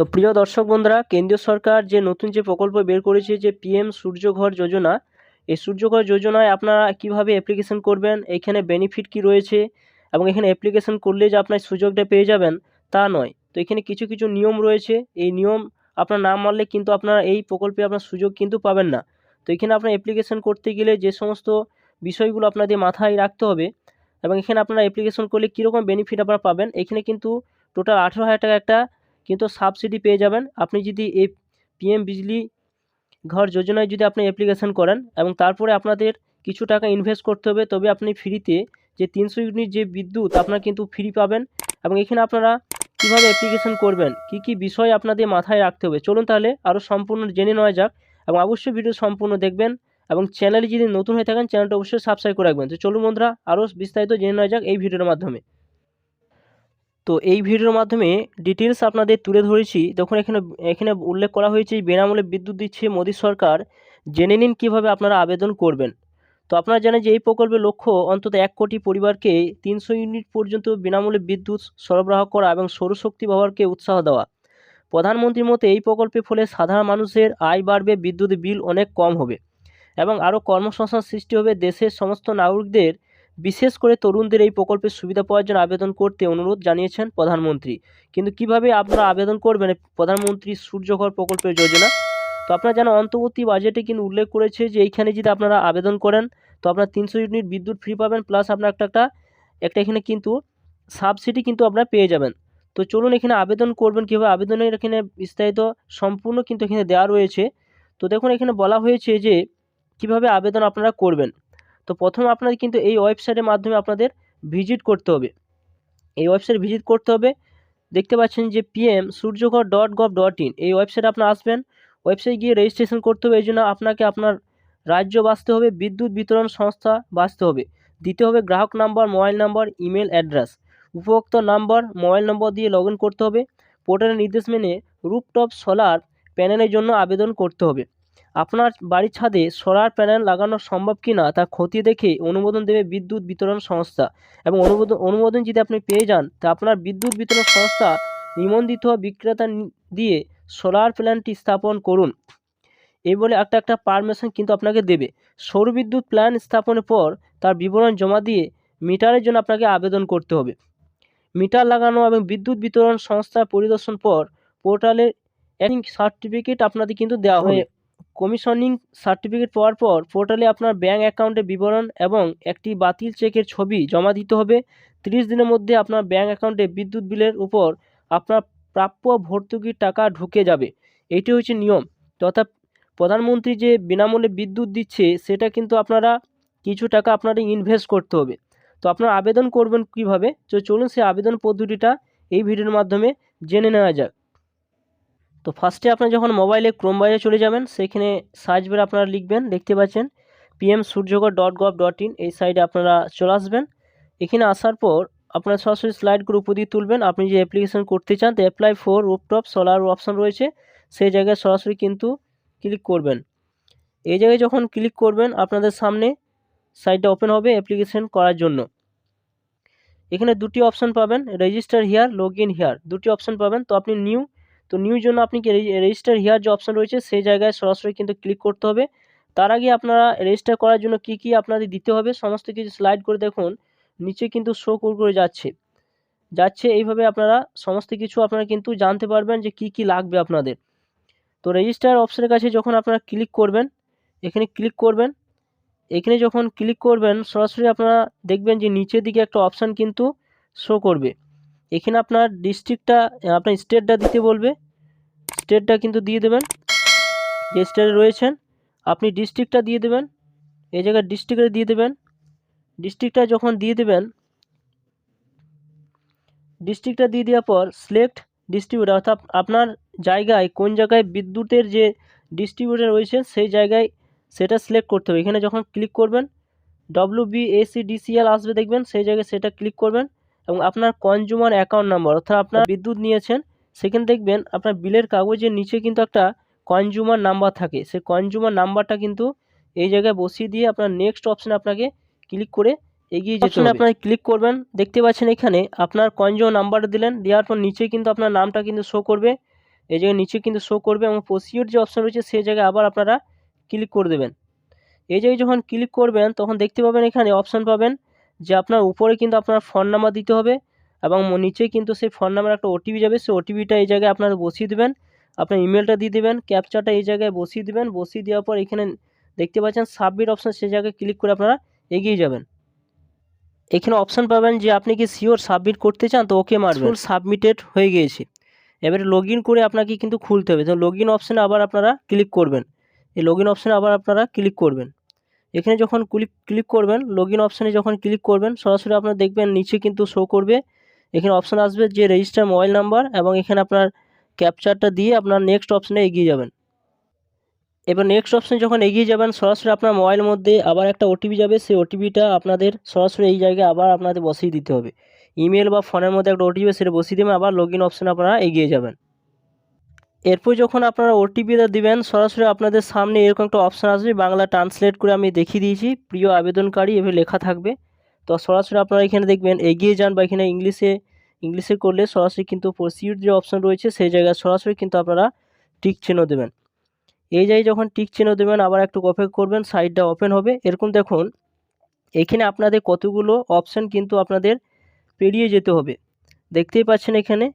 তো প্রিয় দর্শক বন্ধুরা, কেন্দ্রীয় সরকার যে নতুন যে প্রকল্প বের করেছে যে পিএম সূর্যঘর যোজনা, এই সূর্যঘর যোজনায় আপনারা কীভাবে অ্যাপ্লিকেশন করবেন, এখানে বেনিফিট কি রয়েছে এবং এখানে অ্যাপ্লিকেশন করলে যে আপনার সুযোগটা পেয়ে যাবেন তা নয়। তো এখানে কিছু কিছু নিয়ম রয়েছে, এই নিয়ম আপনার না মানলে কিন্তু আপনারা এই প্রকল্পে আপনার সুযোগ কিন্তু পাবেন না। তো এখানে আপনার অ্যাপ্লিকেশন করতে গেলে যে সমস্ত বিষয়গুলো আপনাদের মাথায় রাখতে হবে এবং এখানে আপনারা অ্যাপ্লিকেশন করলে কীরকম বেনিফিট আপনারা পাবেন, এখানে কিন্তু টোটাল আঠেরো হাজার টাকা একটা কিন্তু সাবসিডি পেয়ে যাবেন। আপনি যদি এই পিএম বিজলি ঘর যোজনায় যদি আপনি অ্যাপ্লিকেশন করেন এবং তারপরে আপনাদের কিছু টাকা ইনভেস্ট করতে হবে, তবে আপনি ফ্রিতে যে তিনশো ইউনিট যে বিদ্যুৎ আপনারা কিন্তু ফ্রি পাবেন এবং এখানে আপনারা কীভাবে অ্যাপ্লিকেশান করবেন, কি কি বিষয় আপনাদের মাথায় রাখতে হবে, চলুন তাহলে আরও সম্পূর্ণ জেনে নেওয়া যাক এবং অবশ্যই ভিডিও সম্পূর্ণ দেখবেন এবং চ্যানেলে যদি নতুন হয়ে থাকেন চ্যানেলটা অবশ্যই সাবস্ক্রাইব করে রাখবেন। তো চলুন বন্ধুরা আরও বিস্তারিত জেনে নেওয়া যাক এই ভিডিওর মাধ্যমে। তো এই ভিডিওর মাধ্যমে ডিটেলস আপনাদের তুলে ধরেছি। দেখুন, এখানে এখানে উল্লেখ করা হয়েছে বিনামূল্যে বিদ্যুৎ দিচ্ছে মোদী সরকার। জেনে নিন কীভাবে আপনারা আবেদন করবেন। তো আপনারা জানেন যে এই প্রকল্পের লক্ষ্য অন্তত এক কোটি পরিবারকে তিনশো ইউনিট পর্যন্ত বিনামূল্যে বিদ্যুৎ সরবরাহ করা এবং সৌরশক্তি ব্যবহারকে উৎসাহ দেওয়া। প্রধানমন্ত্রীর মতে, এই প্রকল্পের ফলে সাধারণ মানুষের আয় বাড়বে, বিদ্যুৎ বিল অনেক কম হবে এবং আরও কর্মসংস্থান সৃষ্টি হবে। দেশের সমস্ত নাগরিকদের বিশেষ করে তরুণদের এই প্রকল্পের সুবিধা পাওয়ার জন্য আবেদন করতে অনুরোধ জানিয়েছেন প্রধানমন্ত্রী। কিন্তু কীভাবে আপনারা আবেদন করবেন? প্রধানমন্ত্রী সূর্যঘর প্রকল্পের যোজনা। তো আপনারা যেন অন্তর্বর্তী বাজেটে কিন্তু উল্লেখ করেছে যে, এইখানে যদি আপনারা আবেদন করেন, তো আপনার তিনশো ইউনিট বিদ্যুৎ ফ্রি পাবেন প্লাস আপনার একটা একটা একটা এখানে কিন্তু সাবসিডি কিন্তু আপনারা পেয়ে যাবেন। তো চলুন এখানে আবেদন করবেন কীভাবে? আবেদনের এখানে বিস্তারিত সম্পূর্ণ কিন্তু এখানে দেওয়া রয়েছে। তো দেখুন, এখানে বলা হয়েছে যে, কীভাবে আবেদন আপনারা করবেন। তো প্রথমে আপনাদের কিন্তু এই ওয়েবসাইটের মাধ্যমে আপনাদের ভিজিট করতে হবে। এই ওয়েবসাইট ভিজিট করতে হবে। দেখতে পাচ্ছেন যে PM Suryaghar dot gov dot in এই ওয়েবসাইটে আপনার আসবেন। ওয়েবসাইট গিয়ে রেজিস্ট্রেশন করতে হবে। এই জন্য আপনাকে আপনার রাজ্য বাঁচতে হবে, বিদ্যুৎ বিতরণ সংস্থা বাঁচতে হবে। দিতে হবে গ্রাহক number, mobile number email address উপভোক্তা নাম্বার, মোবাইল নম্বর দিয়ে লগ করতে হবে। পোর্টালের নির্দেশ মেনে রুপটপ সোলার প্যানেলের জন্য আবেদন করতে হবে। আপনার বাড়ির ছাদে সোলার প্যানেল লাগানো সম্ভব কি না তা খতিয়ে দেখে অনুমোদন দেবে বিদ্যুৎ বিতরণ সংস্থা। এবং অনুমোদন অনুমোদন যদি আপনি পেয়ে যান তা আপনার বিদ্যুৎ বিতরণ সংস্থা নিবন্ধিত বিক্রেতা দিয়ে সোলার প্ল্যান্টটি স্থাপন করুন। এই বলে একটা একটা পারমিশন কিন্তু আপনাকে দেবে। সৌর বিদ্যুৎ প্ল্যান স্থাপনের পর তার বিবরণ জমা দিয়ে মিটারের জন্য আপনাকে আবেদন করতে হবে। মিটার লাগানো এবং বিদ্যুৎ বিতরণ সংস্থা পরিদর্শন পর পোর্টালে সার্টিফিকেট আপনাদের কিন্তু দেওয়া হবে। কমিশনিং সার্টিফিকেট পাওয়ার পর পোর্টালে আপনার ব্যাঙ্ক অ্যাকাউন্টের বিবরণ এবং একটি বাতিল চেকের ছবি জমা দিতে হবে। তিরিশ দিনের মধ্যে আপনার ব্যাঙ্ক অ্যাকাউন্টে বিদ্যুৎ বিলের উপর আপনার প্রাপ্য ভর্তুকির টাকা ঢুকে যাবে। এটি হচ্ছে নিয়ম। তথা প্রধানমন্ত্রী যে বিনামূল্যে বিদ্যুৎ দিচ্ছে, সেটা কিন্তু আপনারা কিছু টাকা আপনাদের ইনভেস্ট করতে হবে। তো আপনারা আবেদন করবেন কীভাবে? তো চলুন সেই আবেদন পদ্ধতিটা এই ভিডিওর মাধ্যমে জেনে নেওয়া যাক। তো ফার্স্টে আপনার যখন মোবাইলে ক্রোম বাজারে চলে যাবেন, সেখানে সার্চ বারে আপনারা লিখবেন, দেখতে পাচ্ছেন PM Suryaghar dot gov dot in এই সাইডে আপনারা চলে আসবেন। এখানে আসার পর আপনারা সরাসরি স্লাইড করে উপর দিয়ে তুলবেন। আপনি যে অ্যাপ্লিকেশন করতে চান, তো apply for rooftop solar option রয়েছে। সেই জায়গায় সরাসরি কিন্তু ক্লিক করবেন। এই জায়গায় যখন ক্লিক করবেন, আপনাদের সামনে সাইটটা ওপেন হবে অ্যাপ্লিকেশন করার জন্য। এখানে দুটি অপশন পাবেন register here log in here দুটি অপশন পাবেন, তো আপনি নিউ তো নিউ জন্য আপনি রেজিস্টার হিয়ার যে অপশন রয়েছে, সেই জায়গায় সরাসরি কিন্তু ক্লিক করতে হবে। তার আগে আপনারা রেজিস্টার করার জন্য কি কি আপনাদের দিতে হবে, সমস্ত কিছু স্লাইড করে দেখুন, নিচে কিন্তু শো করে যাচ্ছে। যাচ্ছে এইভাবে আপনারা সমস্ত কিছু আপনারা কিন্তু জানতে পারবেন যে কি কি লাগবে আপনাদের। তো রেজিস্টার অপশনের কাছে যখন আপনারা ক্লিক করবেন, এখানে ক্লিক করবেন, এখানে যখন ক্লিক করবেন, সরাসরি আপনারা দেখবেন যে নিচের দিকে একটা অপশান কিন্তু শো করবে। এখানে আপনার ডিস্ট্রিক্টটা আপনার স্টেটটা দিতে বলবে। স্টেটটা কিন্তু দিয়ে দেবেন। যে স্টেটে রয়েছেন, আপনি ডিস্ট্রিক্টটা দিয়ে দেবেন। এই জায়গায় ডিস্ট্রিক্টে দিয়ে দেবেন। ডিস্ট্রিক্টটা যখন দিয়ে দেবেন ডিস্ট্রিক্টটা দিয়ে দেওয়ার পর সিলেক্ট ডিস্ট্রিবিউটার অর্থাৎ আপনার জায়গায় কোন জায়গায় বিদ্যুতের যে ডিস্ট্রিবিউটার রয়েছে সেই জায়গায় সেটা সিলেক্ট করতে হবে। এখানে যখন ক্লিক করবেন ডব্লিউ বি এসি ডিসিএল আসবে দেখবেন, সেই জায়গায় সেটা ক্লিক করবেন। এবং আপনার কনজিউমার অ্যাকাউন্ট নাম্বার অর্থাৎ আপনার বিদ্যুৎ নিয়েছেন সেখানে দেখবেন আপনার বিলের কাগজের নিচে কিন্তু একটা কনজিউমার নাম্বার থাকে। সেই কনজিউমার নাম্বারটা কিন্তু এই জায়গায় বসিয়ে দিয়ে আপনার নেক্সট অপশানে আপনাকে ক্লিক করে এগিয়ে যেতে হবে। আপনার ক্লিক করবেন। দেখতে পাচ্ছেন এখানে আপনার কনজিউমার নাম্বারটা দিলেন। দেওয়ার পর নিচে কিন্তু আপনার নামটা কিন্তু শো করবে। এই জায়গায় নিচে কিন্তু শো করবে এবং প্রসিওর যে অপশান রয়েছে সেই জায়গায় আবার আপনারা ক্লিক করে দেবেন। এই জায়গায় যখন ক্লিক করবেন তখন দেখতে পাবেন এখানে অপশান পাবেন যে আপনার উপরে কিন্তু আপনার ফোন নাম্বার দিতে হবে এবং নিচে কিন্তু সেই ফোন নাম্বার একটা ওটিপি যাবে। সেই ওটিপিটা এই জায়গায় আপনারা বসিয়ে দেবেন। আপনার ইমেলটা দিয়ে দেবেন ক্যাপচাটা এই জায়গায় বসিয়ে দেবেন। বসিয়ে দেওয়ার পর এখানে দেখতে পাচ্ছেন সাবমিট অপশান সেই জায়গায় ক্লিক করে আপনারা এগিয়ে যাবেন। এখানে অপশান পাবেন যে আপনি কি শিওর সাবমিট করতে চান তো ওকে মারবেন। সাবমিটেড হয়ে গিয়েছে। এবারে লগ করে আপনাকে কিন্তু খুলতে হবে। তো লগ ইন অপশানে আবার আপনারা ক্লিক করবেন। এই লগ ইন অপশানে আবার আপনারা ক্লিক করবেন। এখানে যখন ক্লিক ক্লিক করবেন লগ ইন অপশানে যখন ক্লিক করবেন, সরাসরি আপনার দেখবেন নিচে কিন্তু শো করবে। এখানে অপশান আসবে যে রেজিস্টার মোবাইল নাম্বার এবং এখানে আপনার ক্যাপচারটা দিয়ে আপনার নেক্সট অপশানে এগিয়ে যাবেন। এবার নেক্সট অপশানে যখন এগিয়ে যাবেন, সরাসরি আপনার মোবাইলের মধ্যে আবার একটা ওটিপি যাবে। সেই ওটিপিটা আপনাদের সরাসরি এই জায়গায় আবার আপনাদের বসিয়ে দিতে হবে। ইমেল বা ফোনের মধ্যে একটা ওটিপি সেটা বসিয়ে দেবেন, আবার লগ ইন অপশানে আপনারা এগিয়ে যাবেন। এরপর যখন আপনারা ওটিপিটা দিবেন, সরাসরি আপনাদের সামনে এরকম একটা অপশান আসবে, বাংলা ট্রান্সলেট করে আমি দেখিয়ে দিয়েছি। প্রিয় আবেদনকারী, এভাবে লেখা থাকবে। তো সরাসরি আপনারা এখানে দেখবেন, এগিয়ে যান বা এখানে ইংলিশে ইংলিশে করলে সরাসরি কিন্তু প্রসিউর যে অপশান রয়েছে, সেই জায়গায় সরাসরি কিন্তু আপনারা টিক চিহ্ন দেবেন। এই জায়গায় যখন টিক চিহ্ন দেবেন, আবার একটু অপেক্ষা করবেন সাইডটা ওপেন হবে। এরকম দেখুন, এখানে আপনাদের কতগুলো অপশান কিন্তু আপনাদের পেরিয়ে যেতে হবে। দেখতেই পাচ্ছেন এখানে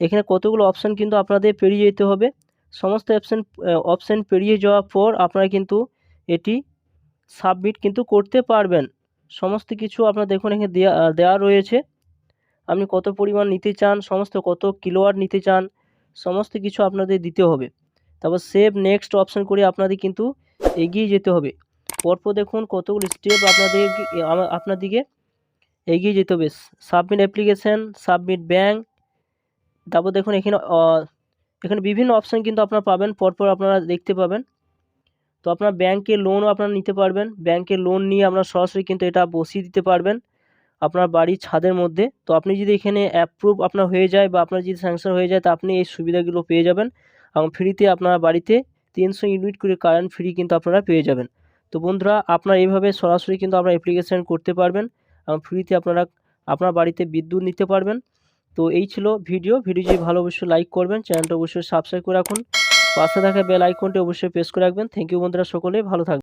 এখানে কতগুলো অপশান কিন্তু আপনাদের পেরিয়ে যেতে হবে। সমস্ত অপশান অপশান পেরিয়ে যাওয়ার পর আপনারা কিন্তু এটি সাবমিট কিন্তু করতে পারবেন। সমস্ত কিছু আপনার দেখুন এখানে দেওয়া দেওয়া রয়েছে। আপনি কত পরিমাণ নিতে চান, সমস্ত কত কিলোয়াট নিতে চান, সমস্ত কিছু আপনাদের দিতে হবে। তারপর সেভ নেক্সট অপশান করে আপনাদের কিন্তু এগিয়ে যেতে হবে। পরপর দেখুন কতগুলো স্টেপ আপনাদের আপনার দিকে এগিয়ে যেতে হবে। সাবমিট অ্যাপ্লিকেশান সাবমিট ব্যাঙ্ক তারপর দেখুন এখানে এখানে বিভিন্ন অপশান কিন্তু আপনারা পাবেন, পরপর আপনারা দেখতে পাবেন। তো আপনার ব্যাংকে লোনও আপনারা নিতে পারবেন। ব্যাংকে লোন নিয়ে আপনারা সরাসরি কিন্তু এটা বসিয়ে দিতে পারবেন আপনার বাড়ির ছাদের মধ্যে। তো আপনি যদি এখানে অ্যাপ্রুভ আপনার হয়ে যায় বা আপনার যদি স্যাংশন হয়ে যায়, তা আপনি এই সুবিধাগুলো পেয়ে যাবেন। এবং ফ্রিতে আপনার বাড়িতে তিনশো ইউনিট করে কারেন্ট ফ্রি কিন্তু আপনারা পেয়ে যাবেন। তো বন্ধুরা, আপনারা এইভাবে সরাসরি কিন্তু আপনার অ্যাপ্লিকেশান করতে পারবেন। এবং ফ্রিতে আপনারা, আপনার বাড়িতে বিদ্যুৎ নিতে পারবেন। তো এই ছিল ভিডিও। ভিডিও যদি ভালো, অবশ্যই লাইক করবেন চ্যানেলটা অবশ্যই সাবস্ক্রাইব করে রাখুন। পাশে থাকা বেল আইকনটি অবশ্যই প্রেস করে রাখবেন। থ্যাংক ইউ বন্ধুরা সকলেই, ভালো থাকবেন।